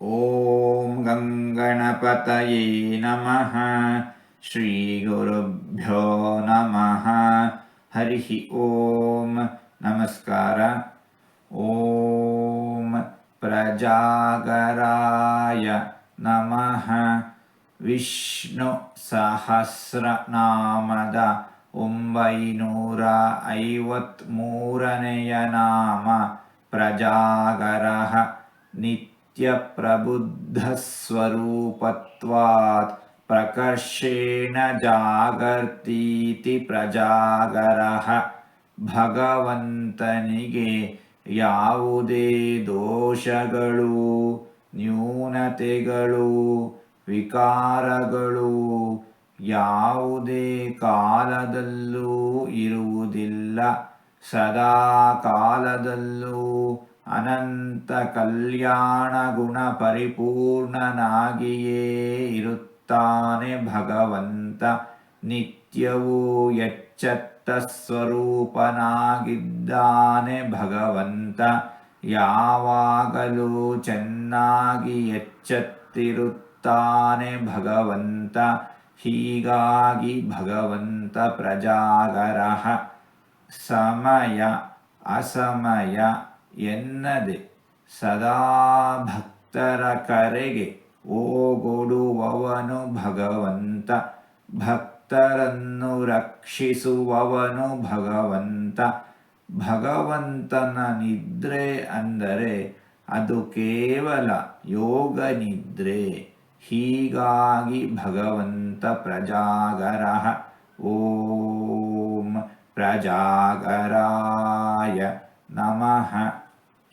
ॐ गङ्गणपतये नमः ಶ್ರೀಗುರುಭ್ಯೋ ನಮಃ ಹರಿ ಓಂ ನಮಸ್ಕಾರ ಓಂ ಪ್ರಜಾಗರಾಯ ನಮಃ ವಿಷ್ಣು ಸಹಸ್ರನಾಮದ ಒಂಬೈನೂರ ಐವತ್ಮೂರನೆಯ ನಾಮ ಪ್ರಜಾಗರಃ नित्यप्रबुद्धस्वरूपत्वात् ಪ್ರಕರ್ಷೇಣ ಜಾಗರ್ತೀತಿ ಪ್ರಜಾಗರಃ ಭಗವಂತನಿಗೆ ಯಾವುದೇ ದೋಷಗಳು ನ್ಯೂನತೆಗಳು ವಿಕಾರಗಳು ಯಾವುದೇ ಕಾಲದಲ್ಲೂ ಇರುವುದಿಲ್ಲ ಸದಾ ಕಾಲದಲ್ಲೂ ಅನಂತ ಕಲ್ಯಾಣ ಗುಣ ಪರಿಪೂರ್ಣನಾಗಿಯೇ ಇರುತ್ತಾನೆ ಭಗವಂತ. ನಿತ್ಯವೂ ಎಚ್ಚತ್ತ ಸ್ವರೂಪನಾಗಿದ್ದಾನೆ ಭಗವಂತ. ಯಾವಾಗಲೂ ಚೆನ್ನಾಗಿ ಎಚ್ಚತ್ತಿರುತ್ತಾನೆ ಭಗವಂತ. ಹೀಗಾಗಿ ಭಗವಂತ ಪ್ರಜಾಗರಃ ಸಮಯ, ಅಸಮಯ ಎನ್ನದೆ ಸದಾ ಭಕ್ತರ ಕರೆಗೆ ಓಗೊಡುವವನು ಭಗವಂತ, ಭಕ್ತರನ್ನು ರಕ್ಷಿಸುವವನು ಭಗವಂತ. ಭಗವಂತನ ನಿದ್ರೆ ಅಂದರೆ ಅದು ಕೇವಲ ಯೋಗ ನಿದ್ರೆ. ಹೀಗಾಗಿ ಭಗವಂತ ಪ್ರಜಾಗರಃ ಓಂ ಪ್ರಜಾಗರಾಯ ನಮಃ.